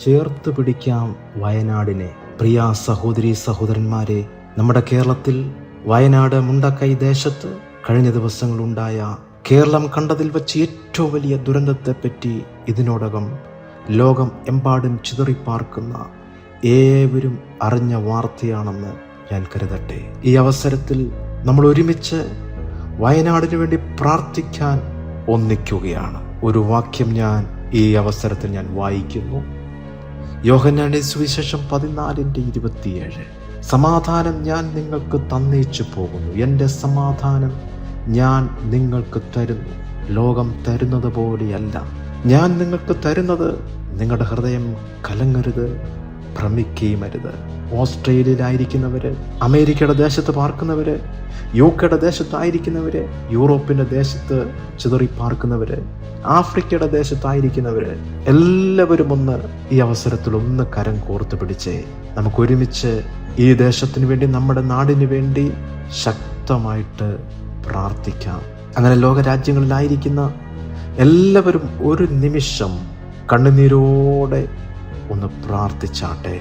ചേർത്ത് പിടിക്കാം വയനാടിനെ. പ്രിയ സഹോദരി സഹോദരന്മാരെ നമ്മുടെ കേരളത്തിൽ വയനാട് മുണ്ടക്കൈ ദേശത്ത് കഴിഞ്ഞ ദിവസങ്ങളുണ്ടായ കേരളം കണ്ടതിൽ വെച്ച് ഏറ്റവും വലിയ ദുരന്തത്തെപ്പറ്റി ഇതിനോടകം ലോകം എമ്പാടും ചിതറിപ്പാർക്കുന്ന ഏവരും അറിഞ്ഞ വാർത്തയാണെന്ന് ഞാൻ കരുതട്ടെ. ഈ അവസരത്തിൽ നമ്മൾ ഒരുമിച്ച് വയനാടിനു വേണ്ടി പ്രാർത്ഥിക്കാൻ ഒന്നിക്കുകയാണ്. ഒരു വാക്യം ഞാൻ ഈ അവസരത്തിൽ ഞാൻ വായിക്കുന്നു. യോഹന്നാന്റെ സുവിശേഷം പതിനാലിന്റെ ഇരുപത്തിയേഴ്. സമാധാനം ഞാൻ നിങ്ങൾക്ക് തന്നേച്ചു പോകുന്നു. എന്റെ സമാധാനം ഞാൻ നിങ്ങൾക്ക് തരുന്നു. ലോകം തരുന്നത് പോലെയല്ല ഞാൻ നിങ്ങൾക്ക് തരുന്നത് നിങ്ങളുടെ ഹൃദയം കലങ്ങരുത്. ഭ്രമിക്കുകയും അരുത് ഓസ്ട്രേലിയയിലായിരിക്കുന്നവര് അമേരിക്കയുടെ ദേശത്ത് പാർക്കുന്നവര് യു കെയുടെ ദേശത്തായിരിക്കുന്നവര് യൂറോപ്പിന്റെ ദേശത്ത് ചിതറി പാർക്കുന്നവര് ആഫ്രിക്കയുടെ ദേശത്തായിരിക്കുന്നവര് എല്ലാവരും ഒന്ന് ഈ അവസരത്തിൽ ഒന്ന് കരം കോർത്ത് പിടിച്ചേ നമുക്ക് ഒരുമിച്ച് ഈ ദേശത്തിന് വേണ്ടി നമ്മുടെ നാടിന് വേണ്ടി ശക്തമായിട്ട് പ്രാർത്ഥിക്കാം. അങ്ങനെ ലോകരാജ്യങ്ങളിലായിരിക്കുന്ന എല്ലാവരും ഒരു നിമിഷം കണ്ണുനീരോടെ ഒന്ന് പ്രാർത്ഥിച്ചാട്ടെ.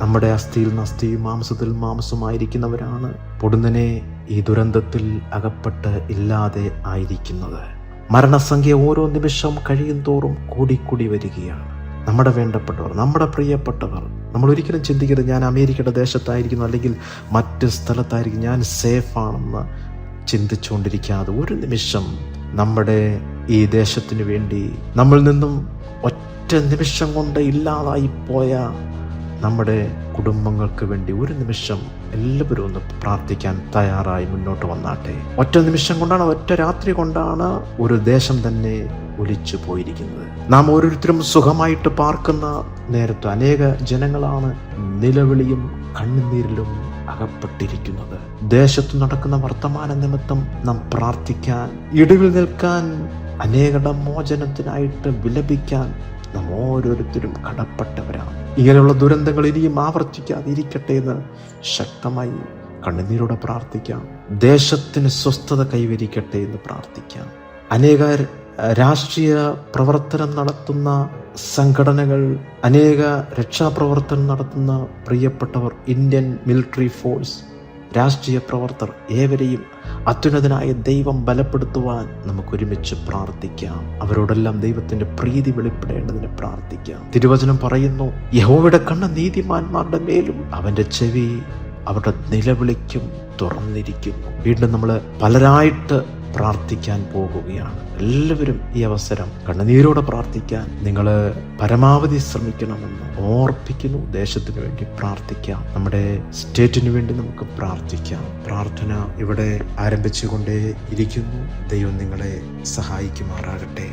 നമ്മുടെ അസ്ഥിയിൽ നസ്തിയും മാംസത്തിൽ മാംസമായിരിക്കുന്നവരാണ്. പൊടുന്നനെ ഈ ദുരന്തത്തിൽ അകപ്പെട്ട് ഇല്ലാതെ ആയിരിക്കുന്നത്. മരണസംഖ്യ ഓരോ നിമിഷം കഴിയും തോറും കൂടിക്കൂടി വരികയാണ്. നമ്മുടെ വേണ്ടപ്പെട്ടവർ നമ്മുടെ പ്രിയപ്പെട്ടവർ നമ്മൾ ഒരിക്കലും ചിന്തിക്കരുത് ഞാൻ അമേരിക്കയുടെ ദേശത്തായിരിക്കുന്നു അല്ലെങ്കിൽ മറ്റ് സ്ഥലത്തായിരിക്കും. ഞാൻ സേഫാണെന്ന് ചിന്തിച്ചുകൊണ്ടിരിക്കാതെ ഒരു നിമിഷം നമ്മുടെ ഈ ദേശത്തിന് വേണ്ടി നമ്മൾ നിന്നും ഒറ്റ നിമിഷം കൊണ്ട് ഇല്ലാതായി പോയ നമ്മുടെ കുടുംബങ്ങൾക്ക് വേണ്ടി ഒരു നിമിഷം എല്ലാവരും ഒന്ന് പ്രാർത്ഥിക്കാൻ തയ്യാറായി മുന്നോട്ട് വന്നാട്ടെ. ഒറ്റ നിമിഷം കൊണ്ടാണ് ഒറ്റ രാത്രി കൊണ്ടാണ് ഒരു ദേശം തന്നെ ഒലിച്ചു പോയിരിക്കുന്നത്. നാം ഓരോരുത്തരും സുഖമായിട്ട് പാർക്കുന്ന നേരത്ത് അനേക ജനങ്ങളാണ് നിലവിളിയും കണ്ണുനീരിലും അകപ്പെട്ടിരിക്കുന്നത്. ദേശത്ത് നടക്കുന്ന വർത്തമാന നിമിത്തം നാം പ്രാർത്ഥിക്കാൻ ഇടിവിൽ നിൽക്കാൻ അനേകട മോചനത്തിനായിട്ട് വിലപിക്കാൻ നാം ഓരോരുത്തരും കടപ്പെട്ടവരാണ്. ഇങ്ങനെയുള്ള ദുരന്തങ്ങൾ ഇനിയും ആവർത്തിക്കാതിരിക്കട്ടെ എന്ന് ശക്തമായി കണ്ണുനീരോടെ പ്രാർത്ഥിക്കാം. ദേശത്തിന് സ്വസ്ഥത കൈവരിക്കട്ടെ എന്ന് പ്രാർത്ഥിക്കാം. അനേക രാഷ്ട്രീയ പ്രവർത്തനം നടത്തുന്ന സംഘടനകൾ അനേക രക്ഷാപ്രവർത്തനം നടത്തുന്ന പ്രിയപ്പെട്ടവർ ഇന്ത്യൻ മിലിറ്ററി ഫോഴ്സ് രാഷ്ട്രീയ പ്രവർത്തകർ ഏവരെയും അത്യുന്നതനായ ദൈവം ബലപ്പെടുത്തുവാൻ നമുക്ക് ഒരുമിച്ച് പ്രാർത്ഥിക്കാം. അവരോടെല്ലാം ദൈവത്തിന്റെ പ്രീതി വെളിപ്പെടേണ്ടതിന് പ്രാർത്ഥിക്കാം. തിരുവചനം പറയുന്നു യഹോവയുടെ കണ്ണ നീതിമാന്മാരുടെ മേലും അവന്റെ ചെവി അവരുടെ നിലവിളിക്കും തുറന്നിരിക്കുന്നു. വീണ്ടും നമ്മൾ പലരായിട്ട് പ്രാർത്ഥിക്കാൻ പോകുകയാണ്. എല്ലാവരും ഈ അവസരം കണ്ണുനീരോടെ പ്രാർത്ഥിക്കാൻ നിങ്ങൾ പരമാവധി ശ്രമിക്കണമെന്ന് ഓർപ്പിക്കുന്നു. ദേശത്തിന് വേണ്ടി പ്രാർത്ഥിക്കാം. നമ്മുടെ സ്റ്റേറ്റിന് വേണ്ടി നമുക്ക് പ്രാർത്ഥിക്കാം. പ്രാർത്ഥന ഇവിടെ ആരംഭിച്ചുകൊണ്ടേ ഇരിക്കുന്നു ദൈവം നിങ്ങളെ സഹായിക്കുമാറാകട്ടെ.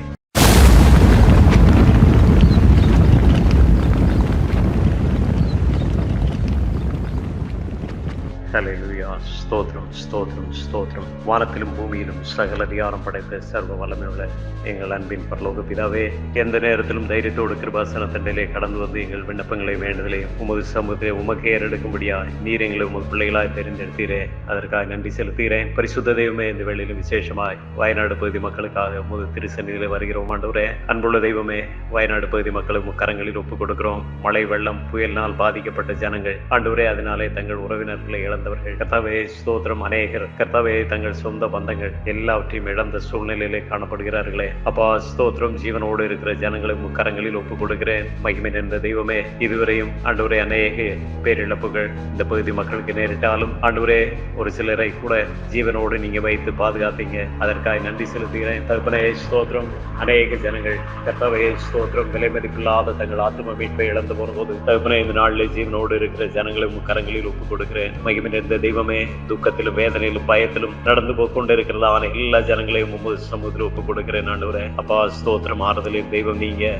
ഹല്ലേലൂയ. ஸ்தோத்ரம் ஸ்தோத்ரம் ஸ்தோத்ரம் வானத்திலும் பூமியிலும் சகல அதிகாரம் படைத்த சர்வ வல்லமையுள்ள எங்கள் அன்பின் பரலோக பிதாவே எந்த நேரத்திலும் தைரியத்தோடு கிருபாசன தண்டையிலே கடந்து வந்து எங்கள் விண்ணப்பங்களை வேண்டுதலே உமது சமூகத்திலே உமக்கு ஏறெடுக்கும்படியா நீர் எங்களை உமது பிள்ளைகளாய் தெரிந்தெடுத்தீரே. அதற்காக நன்றி செலுத்துகிறேன். பரிசுத்த தெய்வமே இந்த வேளையிலும் விசேஷமாய் வயநாடு பகுதி மக்களுக்காக உமது திருச்சன்னிகளை வருகிறோம் ஆண்டவரே. அன்புள்ள தெய்வமே வயநாடு பகுதி மக்களை கரங்களில் ஒப்புக் கொடுக்கிறோம். மழை வெள்ளம் புயலினால் பாதிக்கப்பட்ட ஜனங்கள். ஆண்டவரே அதனாலே தங்கள் உறவினர்களை இழந்தவர்கள். கர்த்தாவே ஸ்தோத்திரம். அநேகர் கர்த்தாவே தங்கள் சொந்த பந்தங்கள் எல்லாவற்றையும் இழந்த சூழ்நிலையிலே காணப்படுகிறார்களே. அப்பா ஸ்தோத்திரம். ஜீவனோடு இருக்கிற ஜனங்களை முக்கரங்களில் கரங்களில் கொடுக்கிறேன் மகிமை நின்ற தெய்வமே இதுவரையும் ஆண்டவரே அநேக பேரிழப்புகள் இந்த பகுதி மக்களுக்கு நேரிட்டாலும் ஆண்டவரே ஒரு சிலரை கூட ஜீவனோடு நீங்க வைத்து பாதுகாத்தீங்க. அதற்காக நன்றி செலுத்துகிறேன். தகப்பனே ஸ்தோத்திரம். அநேக ஜனங்கள் கர்த்தாவே ஸ்தோத்திரம். விலை மதிப்பில்லாத தங்கள் ஆத்ம மீட்பை இழந்து போனபோது தகப்பனே இந்த நாளில் ஜீவனோடு இருக்கிற ஜனங்களை முக்கரங்களில் கரங்களில் கொடுக்கிறேன் மகிமை நிறைந்த தெய்வமே துக்கத்திலும் வேதனையிலும் பயத்திலும் நடந்து போய்கொண்டிருக்கிறதான எல்லா ஜனங்களையும் உமது சமூகத்தில் ஒப்புக் கொடுக்கிறேன் ஆண்டவரே. அப்பா ஸ்தோத்திரம் ஆறுதலையும் தெய்வம் நீங்க.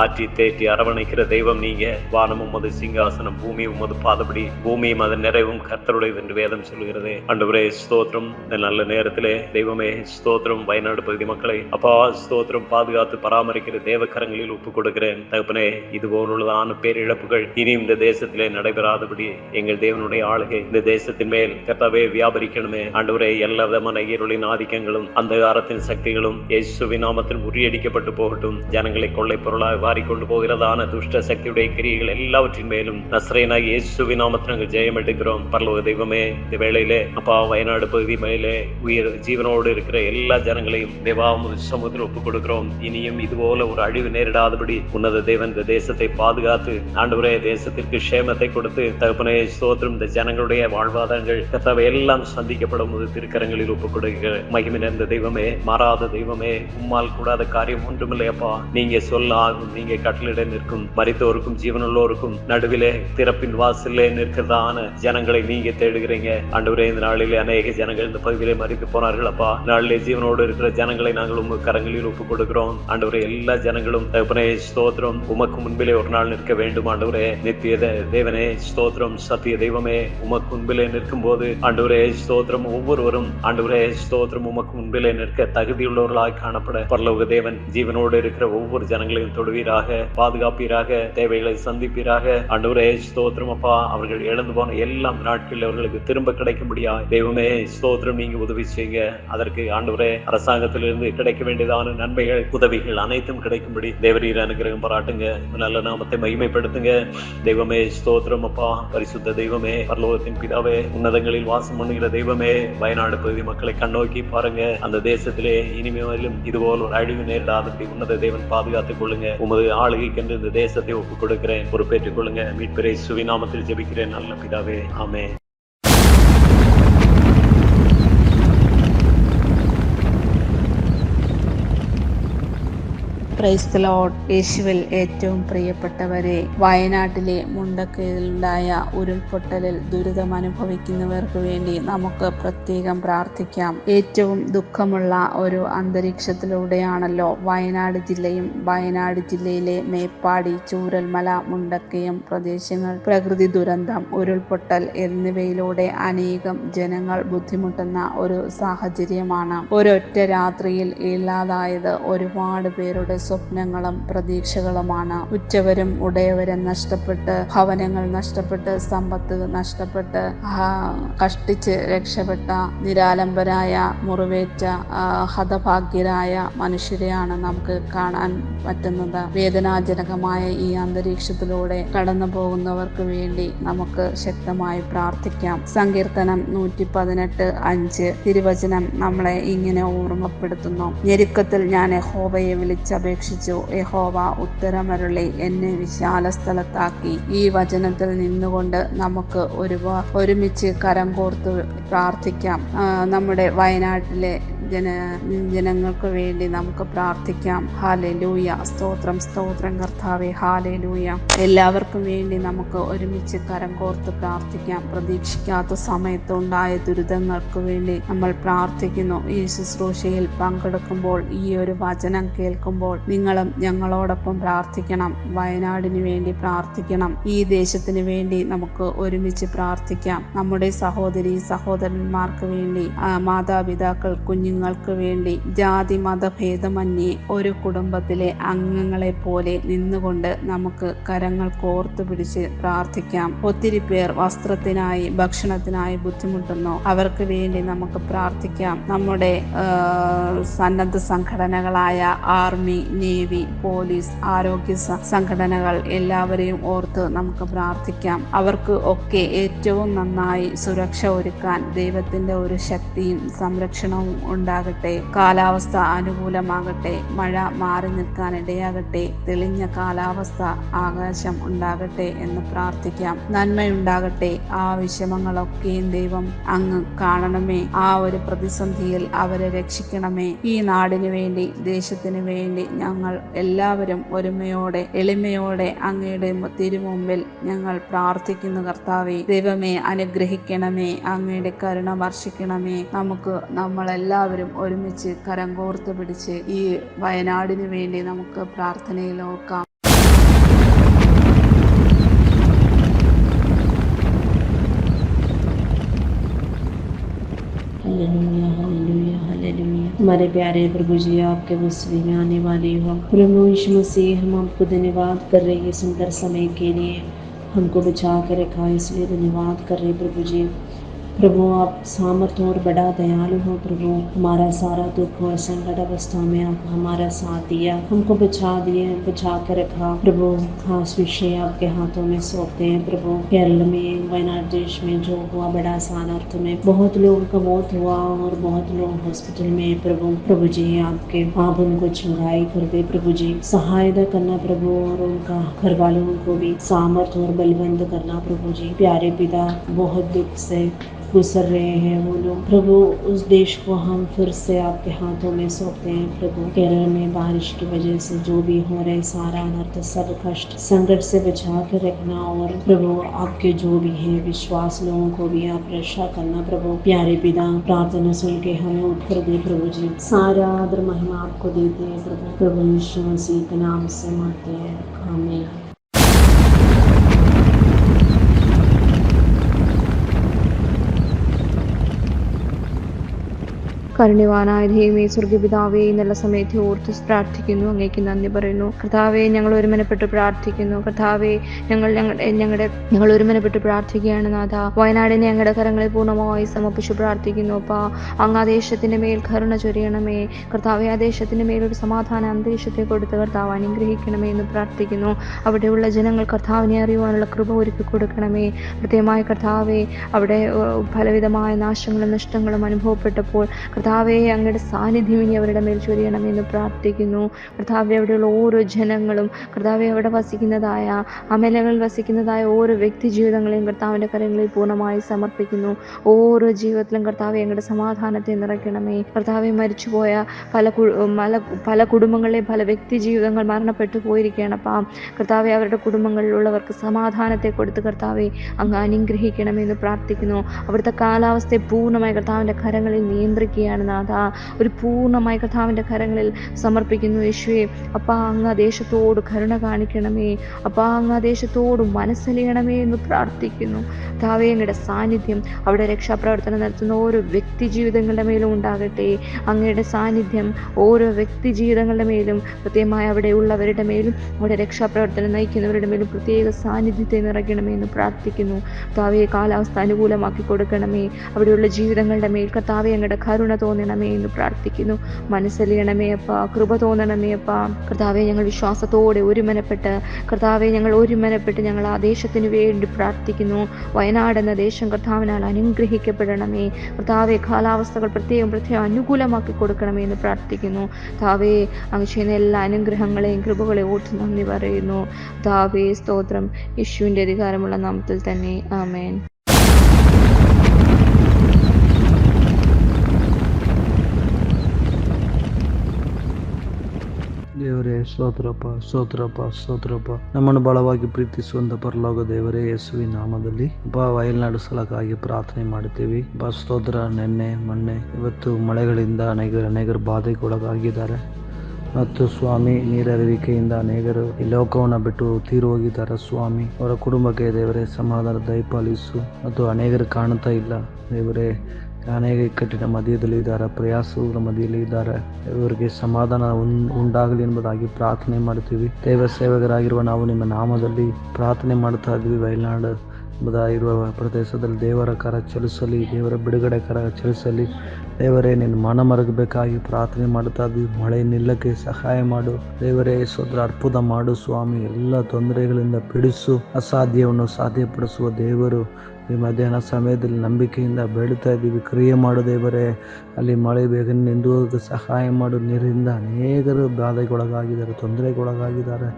ஆற்றி தேற்றி அரவணைக்கிற தெய்வம் நீங்க. வானம் உமது சிங்காசனம் பூமி உமது பாதபடி பூமியும் அதன் நிறைவும் கர்த்தருடையது என்று வேதம் சொல்கிறது அன்றுவரே ஸ்தோத்திரம். இந்த நல்ல நேரத்திலே தெய்வமே ஸ்தோத்திரம். வயநாடு பகுதி மக்களை அப்பா ஸ்தோத்திரம். பாதுகாத்து பராமரிக்கிற தேவக்கரங்களில் ஒப்புக் கொடுக்கிறேன் தகப்பனே இது போலுள்ளதான பேரிழப்புகள் இனி இந்த தேசத்திலே நடைபெறாதபடி எங்கள் தேவனுடைய ஆளுகை இந்த தேசத்தின் மேல் கர்த்தாவே வியாபரிக்கணுமே. அன்றுவரே எல்லா விதமான இருளின் ஆதிக்கங்களும் அந்த காரத்தின் சக்திகளும் இயேசுவின் நாமத்தில் முறியடிக்கப்பட்டு போகட்டும். ஜனங்களை கொள்ளை பொருளாக மாறிக்கொண்டு போகிறதான துஷ்ட சக்தியுடைய கிரியைகள் எல்லாவற்றின் மேலும். நஸ்ரேனா இயேசுவி நாமத்தில் நாங்கள் ஜெயம் எடுக்கிறோம் பரலோக தெய்வமே இந்த வேளையிலே அப்பா வயநாடு பகுதி மேலே உயிர் ஜீவனோடு இருக்கிற எல்லா ஜனங்களையும் தேவா சமூகத்தில் ஒப்புக் கொடுக்கிறோம் இனியும் இது போல ஒரு அழிவு நேரிடாதபடி உன்னத தேவன் இந்த தேசத்தை பாதுகாத்து ஆண்டவரே தேசத்திற்கு சேமத்தை கொடுத்து தகப்பனே சோதரும் இந்த ஜனங்களுடைய வாழ்வாதாரங்கள் கர்த்தாவை எல்லாம் சந்திக்கப்படும். போது திருக்கரங்களில் ஒப்புக் கொடுக்கிற மகிமை நிறைந்த தெய்வமே மாறாத தெய்வமே உம்மால் கூடாத காரியம் ஒன்றுமில்லையப்பா நீங்க சொல்ல நானும் நீங்க கட்டளிட நிற்கும் மரித்தோருக்கும் ஜீவனுள்ளோருக்கும் நடுவிலே திறப்பின் வாசலே நிற்கிறதான ஜனங்களை நீங்க தேடுகிறீங்க. அன்றுவரே இந்த நாளிலே அநேக ஜனங்கள் இந்த பகுதியிலே மறித்து போனார்கள் அப்பா. நாளிலே ஜீவனோடு இருக்கிற ஜனங்களை நாங்கள் உங்க கரங்களில் ஒப்புக் கொடுக்கிறோம் ஆண்டவரே எல்லா ஜனங்களும் தகப்பனே ஸ்தோத்திரம். உமக்கு முன்பிலே ஒரு நாள் நிற்க வேண்டும் ஆண்டவரே. நித்திய தேவனே ஸ்தோத்திரம். சத்திய தெய்வமே உமக்கு முன்பிலே நிற்கும் போது ஆண்டவரே ஸ்தோத்திரம் ஒவ்வொருவரும் ஆண்டவரே ஸ்தோத்திரம் உமக்கு முன்பிலே நிற்க தகுதியுள்ளவர்களாய் காணப்பட. பரலோக தேவன் ஜீவனோடு இருக்கிற ஒவ்வொரு ஜனங்களையும் தருவீராக பாதுகாப்பீராக தேவைகளை சந்திப்பீராக. ஆண்டவரே ஸ்தோத்திரம் அப்பா. அவர்கள் இழந்து போன எல்லா நாட்களில் அவர்களுக்கு திரும்ப கிடைக்க கிடைக்கும்படியா தெய்வமே ஸ்தோத்திரம் நீங்க உதவி செய்யுங்க. அதற்கு ஆண்டவரே அரசாங்கத்திலிருந்து கிடைக்க வேண்டியதான நன்மைகள் உதவிகள் அனைத்தும் கிடைக்கும்படி தேவரீர் அனுகிரகம் பாராட்டுங்க. நல்ல நாமத்தை மகிமைப்படுத்துங்க. தெய்வமே ஸ்தோத்திரம் அப்பா. பரிசுத்த தெய்வமே பரலோகத்தின் பிதாவே உன்னதங்களில் வாசம் பண்ணுகிற தெய்வமே வயநாடு பகுதி மக்களை கண்ணோக்கி பாருங்க. அந்த தேசத்திலே இனிமேலும் இதுபோல் ஒரு அழிவு நேரிடாதபடி உன்னத தேவன் பாதுகாத்துக் கொள்ளுங்க. உமது ஆளுகைக்கென்று இந்த தேசத்தை ஒப்புக் கொடுக்கிறேன் பொறுப்பேற்றுக் கொள்ளுங்க. மீட்பிரை சுவிநாமத்தில் ஜெபிக்கிறேன். நல்ல பிதாவே. ஆமே പ്രൈസ് യേശുവിൽ ഏറ്റവും പ്രിയപ്പെട്ടവരെ വയനാട്ടിലെ മുണ്ടക്കയിലുണ്ടായ ഉരുൾപൊട്ടലിൽ ദുരിതം അനുഭവിക്കുന്നവർക്ക് വേണ്ടി നമുക്ക് പ്രത്യേകം പ്രാർത്ഥിക്കാം. ഏറ്റവും ദുഃഖമുള്ള ഒരു അന്തരീക്ഷത്തിലൂടെയാണല്ലോ വയനാട് ജില്ലയും വയനാട് ജില്ലയിലെ മേപ്പാടി ചൂരൽമല മുണ്ടക്കയം പ്രദേശങ്ങൾ പ്രകൃതി ദുരന്തം ഉരുൾപൊട്ടൽ എന്നിവയിലൂടെ അനേകം ജനങ്ങൾ ബുദ്ധിമുട്ടുന്ന ഒരു സാഹചര്യമാണ്. ഒരൊറ്റ രാത്രിയിൽ ഇല്ലാതായത് ഒരുപാട് പേരുടെ സ്വപ്നങ്ങളും പ്രതീക്ഷകളുമാണ്. ഉറ്റവരും ഉടയവരും നഷ്ടപ്പെട്ട് ഭവനങ്ങൾ നഷ്ടപ്പെട്ട് സമ്പത്ത് നഷ്ടപ്പെട്ട് കഷ്ടിച്ച് രക്ഷപ്പെട്ട നിരാലംബരായ മുറിവേറ്റ ഹതഭാഗ്യരായ മനുഷ്യരെയാണ് നമുക്ക് കാണാൻ പറ്റുന്നത്. വേദനാജനകമായ ഈ അന്തരീക്ഷത്തിലൂടെ കടന്നു പോകുന്നവർക്ക് വേണ്ടി നമുക്ക് ശക്തമായി പ്രാർത്ഥിക്കാം. സങ്കീർത്തനം നൂറ്റി പതിനെട്ട് അഞ്ച് തിരുവചനം നമ്മളെ ഇങ്ങനെ ഓർമ്മപ്പെടുത്തുന്നു. ഞെരുക്കത്തിൽ ഞാൻ യഹോവയെ വിളിച്ചപേക്ഷിച്ചു യഹോവ ഉത്തരമരുളി എന്നെ വിശാല സ്ഥലത്താക്കി ഈ വചനത്തിൽ നിന്നുകൊണ്ട് നമുക്ക് ഒരു ഒരുമിച്ച് കരം കോർത്ത് പ്രാർത്ഥിക്കാം. നമ്മുടെ വയനാട്ടിലെ ജന ജനങ്ങൾക്ക് വേണ്ടി നമുക്ക് പ്രാർത്ഥിക്കാം. ഹാലലൂയ സ്തോത്രം സ്തോത്രം കർത്താവെ. ഹാലലൂയ എല്ലാവർക്കും വേണ്ടി നമുക്ക് ഒരുമിച്ച് കരം കോർത്ത് പ്രാർത്ഥിക്കാം. പ്രതീക്ഷിക്കാത്ത സമയത്ത് ഉണ്ടായ ദുരിതങ്ങൾക്ക് വേണ്ടി നമ്മൾ പ്രാർത്ഥിക്കുന്നു. ഈ ശുശ്രൂഷയിൽ പങ്കെടുക്കുമ്പോൾ ഈ ഒരു വചനം കേൾക്കുമ്പോൾ നിങ്ങളും ഞങ്ങളോടൊപ്പം പ്രാർത്ഥിക്കണം. വയനാടിന് വേണ്ടി പ്രാർത്ഥിക്കണം. ഈ ദേശത്തിന് വേണ്ടി നമുക്ക് ഒരുമിച്ച് പ്രാർത്ഥിക്കാം. നമ്മുടെ സഹോദരി സഹോദരന്മാർക്ക് വേണ്ടി മാതാപിതാക്കൾ മാതാപിതാക്കൾ കുഞ്ഞുങ്ങൾക്ക് വേണ്ടി ജാതി മതഭേദമന്യേ ഒരു കുടുംബത്തിലെ അംഗങ്ങളെ പോലെ നിന്നുകൊണ്ട് നമുക്ക് കരങ്ങൾ കോർത്തു പിടിച്ച് പ്രാർത്ഥിക്കാം. ഒത്തിരി പേർ വസ്ത്രത്തിനായി ഭക്ഷണത്തിനായി ബുദ്ധിമുട്ടുന്നു. അവർക്ക് വേണ്ടി നമുക്ക് പ്രാർത്ഥിക്കാം. നമ്മുടെ സന്നദ്ധ സംഘടനകളായ ആർമി നേവി പോലീസ് ആരോഗ്യ സംഘടനകൾ എല്ലാവരെയും ഓർത്ത് നമുക്ക് പ്രാർത്ഥിക്കാം. അവർക്ക് ഒക്കെ ഏറ്റവും നന്നായി സുരക്ഷ ഒരുക്കാൻ ദൈവത്തിന്റെ ഒരു ശക്തിയും സംരക്ഷണവും ഉണ്ടാകട്ടെ കാലാവസ്ഥ അനുകൂലമാകട്ടെ മഴ മാറി നിൽക്കാൻ ഇടയാകട്ടെ തെളിഞ്ഞ കാലാവസ്ഥ ആകാശം ഉണ്ടാകട്ടെ എന്ന് പ്രാർത്ഥിക്കാം. നന്മയുണ്ടാകട്ടെ ആ വിഷമങ്ങളൊക്കെയും ദൈവം അങ്ങ് കാണണമേ. ആ ഒരു പ്രതിസന്ധിയിൽ അവരെ രക്ഷിക്കണമേ. ഈ നാടിനു വേണ്ടി ദേശത്തിന് വേണ്ടി ഞങ്ങൾ എല്ലാവരും ഒരുമയോടെ എളിമയോടെ അങ്ങയുടെ തിരുമുമ്പിൽ ഞങ്ങൾ പ്രാർത്ഥിക്കുന്നു കർത്താവെ. ദൈവമേ അനുഗ്രഹിക്കണമേ. അങ്ങയുടെ കരുണ വർഷിക്കണമേ. നമുക്ക് നമ്മളെല്ലാവരും ഒരുമിച്ച് കരം കോർത്ത് പിടിച്ച് ഈ വയനാടിനു വേണ്ടി നമുക്ക് പ്രാർത്ഥനയിൽ ഓർക്കാം हालेलुया हालेलुया हालेलुया हमारे प्यारे प्रभु जी आपके मसीह में आने वाले हो प्रभु यीशु मसीह हम आपको धन्यवाद कर रहे हैं सुंदर समय के लिए हमको बचा के रखा इसलिए धन्यवाद कर रहे हैं प्रभु जी प्रभु, आप सामर्थ और बड़ा दयालु हो प्रभु। हमारा सारा दुख और संकट अवस्था में आप हमारा साथ दिया। हमको बचा दिए, बचा कर रखा। प्रभु, खास विषय आपके हाथों में सौंपते हैं प्रभु। केरल में, वायनाड देश में जो हुआ बड़ा असानर्थ में, बहुत लोगों का मौत हुआ और बहुत लोग हॉस्पिटल में। प्रभु प्रभु जी, आपके, आप उनको चंगाई कर दे प्रभु जी। सहायता करना प्रभु और उनका घर वालों को भी सामर्थ और बलवंत करना प्रभु जी। प्यारे पिता, बहुत दुख से गुजर रहे हैं वो लोग। प्रभु, उस देश को हम फिर से आपके हाथों में सौंपते हैं, प्रभु। केरल में बारिश की वजह से जो भी हो रहे सारा अनर्थ, सब कष्ट, संकट से बचा कर रखना और प्रभु, आपके जो भी हैं, विश्वास लोगों को भी आप रक्षा करना, प्रभु। प्यारे पिता, प्रार्थना सुन के हमें उत्तर दे, प्रभु जी। सारा आदर, महिमा आपको देते हैं, प्रभु। प्रभु यीशु मसीह के नाम से मांगते हैं। आमीन। കരുണ്യവാനായ ദൈവമേ സ്വർഗപിതാവേ എന്നുള്ള സമയത്ത് ഓർത്ത് പ്രാർത്ഥിക്കുന്നു. അങ്ങേക്ക് നന്ദി പറയുന്നു. കർത്താവെ ഞങ്ങൾ ഒരുമനപ്പെട്ട് പ്രാർത്ഥിക്കുന്നു. കർത്താവെ ഞങ്ങൾ ഞങ്ങളുടെ ഞങ്ങളുടെ ഞങ്ങൾ ഒരുമനപ്പെട്ട് പ്രാർത്ഥിക്കുകയാണ് നാഥ. വയനാടിനെ ഞങ്ങളുടെ കരങ്ങളിൽ പൂർണമായി സമർപ്പിച്ചു പ്രാർത്ഥിക്കുന്നു അപ്പാ. അങ്ങ് ആ ദേശത്തിന്റെ മേൽ കരുണ ചൊരിയണമേ. കർത്താവെ ആ ദേശത്തിന്റെ മേൽ ഒരു സമാധാന അന്തരീക്ഷത്തെ കൊടുത്ത് കർത്താവ് അനുഗ്രഹിക്കണമേ എന്ന് പ്രാർത്ഥിക്കുന്നു. അവിടെയുള്ള ജനങ്ങൾ കർത്താവിനെ അറിയുവാനുള്ള കൃപ ഒരുക്കി കൊടുക്കണമേ. കൃത്യമായ കർത്താവെ അവിടെ പലവിധമായ നാശങ്ങളും നഷ്ടങ്ങളും അനുഭവപ്പെട്ടപ്പോൾ കർത്താവെ അങ്ങയുടെ സാന്നിധ്യം ഇനി അവരുടെ മേൽ ചൊരിയണമെന്ന് പ്രാർത്ഥിക്കുന്നു. കർത്താവെ അവിടെയുള്ള ഓരോ ജനങ്ങളും കർത്താവെ അവിടെ വസിക്കുന്നതായ അമലകളിൽ വസിക്കുന്നതായ ഓരോ വ്യക്തി ജീവിതങ്ങളെയും കർത്താവിന്റെ കരങ്ങളിൽ പൂർണമായി സമർപ്പിക്കുന്നു. ഓരോ ജീവിതത്തിലും കർത്താവെ അങ്ങയുടെ സമാധാനത്തെ നിറയ്ക്കണമേ. കർത്താവെ മരിച്ചുപോയ പല പല പല കുടുംബങ്ങളിലെയും പല വ്യക്തി ജീവിതങ്ങൾ മരണപ്പെട്ടു പോയിരിക്കുകയാണ്. അപ്പം കർത്താവെ അവരുടെ കുടുംബങ്ങളിലുള്ളവർക്ക് സമാധാനത്തെ കൊടുത്ത് കർത്താവെ അങ്ങ് അനുഗ്രഹിക്കണമെന്ന് പ്രാർത്ഥിക്കുന്നു. അവിടുത്തെ കാലാവസ്ഥയെ പൂർണമായി കർത്താവിന്റെ കരങ്ങളിൽ നിയന്ത്രിക്കുകയാണ്. നാഥ ഒരു പൂർണമായി കഥാവിന്റെ കരങ്ങളിൽ സമർപ്പിക്കുന്നു യേശുവെ. അപ്പാ അങ്ങ് ദേശത്തോട് കരുണ കാണിക്കണമേ. അപ്പാ അങ്ങ് ദേശത്തോട് മനസ്സലിയണമേ എന്ന് പ്രാർത്ഥിക്കുന്നു. താവേങ്ങയുടെ സാന്നിധ്യം അവിടെ രക്ഷാപ്രവർത്തനം നടത്തുന്ന ഓരോ വ്യക്തി ജീവിതങ്ങളുടെ മേലും ഉണ്ടാകട്ടെ. അങ്ങയുടെ സാന്നിധ്യം ഓരോ വ്യക്തി ജീവിതങ്ങളുടെ മേലും പ്രത്യേകമായി അവിടെ ഉള്ളവരുടെ മേലും അവിടെ രക്ഷാപ്രവർത്തനം നയിക്കുന്നവരുടെ മേലും പ്രത്യേക സാന്നിധ്യത്തെ നിറയ്ക്കണമേ എന്ന് പ്രാർത്ഥിക്കുന്നു. താവയെ കാലാവസ്ഥ അനുകൂലമാക്കി കൊടുക്കണമേ. അവിടെയുള്ള ജീവിതങ്ങളുടെ മേൽ കർത്താവെ അങ്ങയുടെ കരുണ തോന്നണമേ എന്ന് പ്രാർത്ഥിക്കുന്നു. മനസ്സലിയണമേ അപ്പ. കൃപ തോന്നണമേ അപ്പ. കർത്താവെ ഞങ്ങൾ വിശ്വാസത്തോടെ ഒരുമനപ്പെട്ട് കർത്താവെ ഞങ്ങൾ ഒരുമനപ്പെട്ട് ഞങ്ങൾ ആ ദേശത്തിന് വേണ്ടി പ്രാർത്ഥിക്കുന്നു. വയനാട് എന്ന ദേശം കർത്താവിനാൽ അനുഗ്രഹിക്കപ്പെടണമേ. കർത്താവെ കാലാവസ്ഥകൾ പ്രത്യേകം പ്രത്യേകം അനുകൂലമാക്കി കൊടുക്കണമേ എന്ന് പ്രാർത്ഥിക്കുന്നു. താവേ അങ്ങ് ചെയ്യുന്ന എല്ലാ അനുഗ്രഹങ്ങളെയും കൃപകളെയും ഓർത്ത് നന്ദി പറയുന്നു. താവേ സ്തോത്രം. യേശുവിന്റെ അധികാരമുള്ള നാമത്തിൽ തന്നെ. ആമേൻ. ದೇವರೇ, ಸ್ತೋತ್ರಪ್ಪ ಸ್ತೋತ್ರಪ್ಪ ಸ್ತೋತ್ರಪ್ಪ. ನಮ್ಮನ್ನು ಬಲವಾಗಿ ಪ್ರೀತಿಸುವಂತ ಪರಲೋಕ ದೇವರೇ, ಯೇಸುವಿನ ನಾಮದಲ್ಲಿ. ಬಾ ವಯಲ್ನಾಡು ಸ್ಥಳಕ್ಕಾಗಿ ಪ್ರಾರ್ಥನೆ ಮಾಡುತ್ತೇವೆ. ಬಸ್ ಸ್ತೋತ್ರ, ನೆನ್ನೆ, ಮೊನ್ನೆ, ಇವತ್ತು ಮಳೆಗಳಿಂದ ಅನೇಕ ಅನೇಕರು ಬಾಧೆಗೊಳಗಾಗಿದ್ದಾರೆ. ಮತ್ತು ಸ್ವಾಮಿ ನೀರರಿವಿಕೆಯಿಂದ ಅನೇಕರು ಈ ಲೋಕವನ್ನು ಬಿಟ್ಟು ತೀರು ಹೋಗಿದ್ದಾರೆ. ಸ್ವಾಮಿ, ಅವರ ಕುಟುಂಬಕ್ಕೆ ದೇವರೇ, ಸಮಾಧಾನ ದಯಪಾಲಿಸು. ಮತ್ತು ಅನೇಕರು ಕಾಣ್ತಾ ಇಲ್ಲ. ದೇವರೇ ಅನೇಕ ಇಕ್ಕಟ್ಟಿನ ಮಧ್ಯದಲ್ಲಿ ಇದ್ದಾರೆ ಪ್ರಯಾಸಗಳ ಮಧ್ಯದಲ್ಲಿ ಇದ್ದಾರೆ. ಇವರಿಗೆ ಸಮಾಧಾನ ಉಂಟಾಗಲಿ ಎಂಬುದಾಗಿ ಪ್ರಾರ್ಥನೆ ಮಾಡ್ತೀವಿ ದೇವ ಸೇವಕರಾಗಿರುವ ನಾವು ನಿಮ್ಮ ನಾಮದಲ್ಲಿ ಪ್ರಾರ್ಥನೆ ಮಾಡ್ತಾ ಇದ್ವಿ ವಯನಾಡು ಎಂಬುದಾಗಿರುವ ಪ್ರದೇಶದಲ್ಲಿ ದೇವರ ಕರ ಚಲಿಸಲಿ, ದೇವರ ಬಿಡುಗಡೆ ಕರ ಚಲಿಸಲಿ. ದೇವರೇ, ನಿನ್ನ ಮನ ಮರಗಬೇಕಾಗಿ ಪ್ರಾರ್ಥನೆ ಮಾಡ್ತಾ ಇದ್ದೀವಿ ಮಳೆ ನಿಲ್ಲಕ್ಕೆ ಸಹಾಯ ಮಾಡು. ದೇವರೇ, ಸೋದರ ಅರ್ಪುತ ಮಾಡು ಸ್ವಾಮಿ. ಎಲ್ಲ ತೊಂದರೆಗಳಿಂದ ಬಿಡಿಸು. ಅಸಾಧ್ಯವನ್ನು ಸಾಧ್ಯಪಡಿಸುವ ದೇವರು ಈ ಮಧ್ಯಾಹ್ನ ಸಮಯದಲ್ಲಿ ನಂಬಿಕೆಯಿಂದ ಬೆಳೀತಾ ಇದ್ದೀವಿ. ಕ್ರಿಯೆ ಮಾಡು ದೇವರೇ. ಅಲ್ಲಿ ಮಳೆ ಬೇಗ ನಿಂದು ಸಹಾಯ ಮಾಡು. ನೀರಿಂದ ಅನೇಕರು ಬಾಧೆಗೊಳಗಾಗಿದ್ದಾರೆ, ತೊಂದರೆಗೊಳಗಾಗಿದ್ದಾರೆ.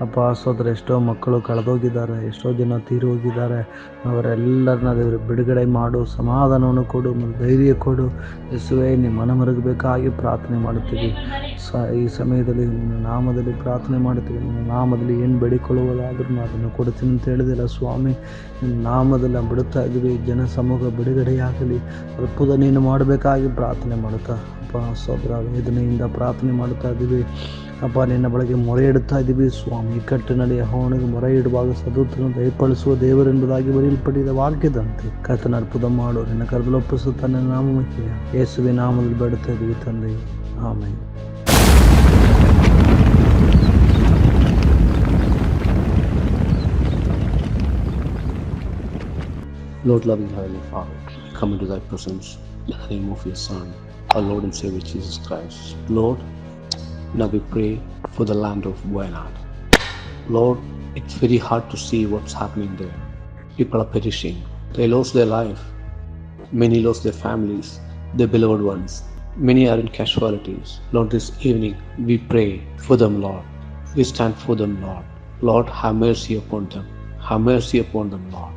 ಅಪ್ಪ, ಸೋದರ, ಎಷ್ಟೋ ಮಕ್ಕಳು ಕಳೆದೋಗಿದ್ದಾರೆ, ಎಷ್ಟೋ ಜನ ತೀರಿ ಹೋಗಿದ್ದಾರೆ ಅವರೆಲ್ಲರನ್ನ ದೇವರು, ಬಿಡುಗಡೆ ಮಾಡು. ಸಮಾಧಾನವನ್ನು ಕೊಡು, ಧೈರ್ಯ ಕೊಡು. ಯೇಸುವೆ ನಿಮ್ಮ ಮನ ಮರಗಬೇಕಾಗಿ ಪ್ರಾರ್ಥನೆ ಮಾಡುತ್ತೀವಿ. ಸ, ಈ ಸಮಯದಲ್ಲಿ ನಿನ್ನ ನಾಮದಲ್ಲಿ ಪ್ರಾರ್ಥನೆ ಮಾಡುತ್ತೀವಿ. ನಿನ್ನ ನಾಮದಲ್ಲಿ ಏನು ಬೇಡಿಕೊಳ್ಳುವುದಾದರೂ ನಾನು ಅದನ್ನು ಕೊಡ್ತೀನಿ ಅಂತ ಹೇಳಿದಿಲ್ಲ ಸ್ವಾಮಿ. ನಿನ್ನ ನಾಮದಲ್ಲಿ ನಾವು ಬಿಡುತ್ತಾ ಇದ್ದೀವಿ. ಜನ ಸಮೂಹ ಬಿಡುಗಡೆಯಾಗಲಿ. ಅದ್ಭುತ ನೀನು ಮಾಡಬೇಕಾಗಿ ಪ್ರಾರ್ಥನೆ ಮಾಡುತ್ತಾ. ಅಪ್ಪ ಸೋದರ ವೇದನೆಯಿಂದ ಪ್ರಾರ್ಥನೆ ಮಾಡುತ್ತಾ ಇದ್ದೀವಿ. ಅಪ್ಪ ನಿನ್ನ ಬಳಿಗೆ ಮೊರೆ ಇಡುತ್ತಾ ಇದ್ದೀವಿ ಸ್ವಾಮಿ ಇಕ್ಕಟ್ಟಿನಲ್ಲಿ ಅವನಿಗೆ ಮೊರೆ ಇಡುವಾಗ ಸದುತ್ತನ್ನು ದಯಪಡಿಸುವ ದೇವರೆಂಬುದಾಗಿ ಬರೆಯಲ್ಪಟ್ಟಿದ ವಾಕ್ಯದಂತೆ ಕರ್ತನ ಅದ್ಭುತ ಮಾಡು ನಿನ್ನ ಕರೆದಲೊಪ್ಪಿಸುತ್ತಾ ನನ್ನ ನಾಮಕ್ಕೆ ಯೇಸುವಿನ ನಾಮದಲ್ಲಿ ಬೇಡುತ್ತಾ ಇದ್ದೀವಿ ತಂದೆ ಆಮೇಲೆ Lord loving Heavenly Father, come into thy presence in the name of your Son, our Lord and Savior Jesus Christ. Lord, now we pray for the land of Wayanad. Lord, it's very hard to see what's happening there. People are perishing. They lost their life. Many lost their families, their beloved ones. Many are in casualties. Lord, this evening we pray for them, Lord. We stand for them, Lord. Lord, have mercy upon them. Have mercy upon them, Lord.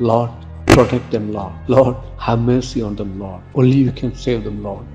Lord, protect them, Lord. Lord, have mercy on them, Lord. Only you can save them, Lord.